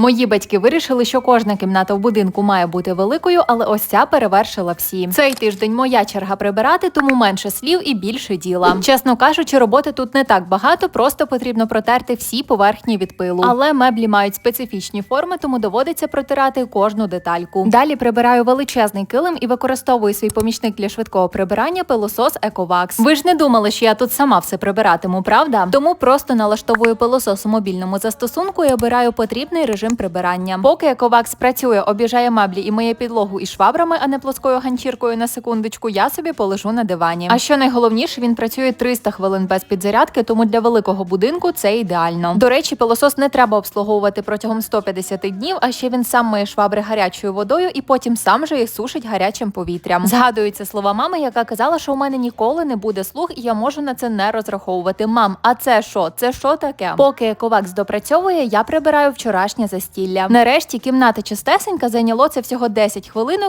Мої батьки вирішили, що кожна кімната в будинку має бути великою, але ось ця перевершила всі. Цей тиждень моя черга прибирати, тому менше слів і більше діла. Чесно кажучи, роботи тут не так багато, просто потрібно протерти всі поверхні від пилу. Але меблі мають специфічні форми, тому доводиться протирати кожну детальку. Далі прибираю величезний килим і використовую свій помічник для швидкого прибирання пилосос Ecovax. Ви ж не думали, що я тут сама все прибиратиму, правда? Тому просто налаштовую пилосос у мобільному застосунку і обираю потрібний режим прибирання. Поки Ecovax працює, обіжає меблі і миє підлогу і швабрами, а не плоскою ганчіркою на секундочку, я собі полежу на дивані. А що найголовніше, він працює 300 хвилин без підзарядки, тому для великого будинку це ідеально. До речі, пилосос не треба обслуговувати протягом 150 днів, а ще він сам миє швабри гарячою водою і потім сам же їх сушить гарячим повітрям. Згадуються слова мами, яка казала, що у мене ніколи не буде слух, і я можу на це не розраховувати. Мам, а це що? Це що таке? Поки Ековакс допрацьовує, я прибираю вчорашнє застілля. Нарешті кімната чистесенька зайняло це всього 10 хвилинок,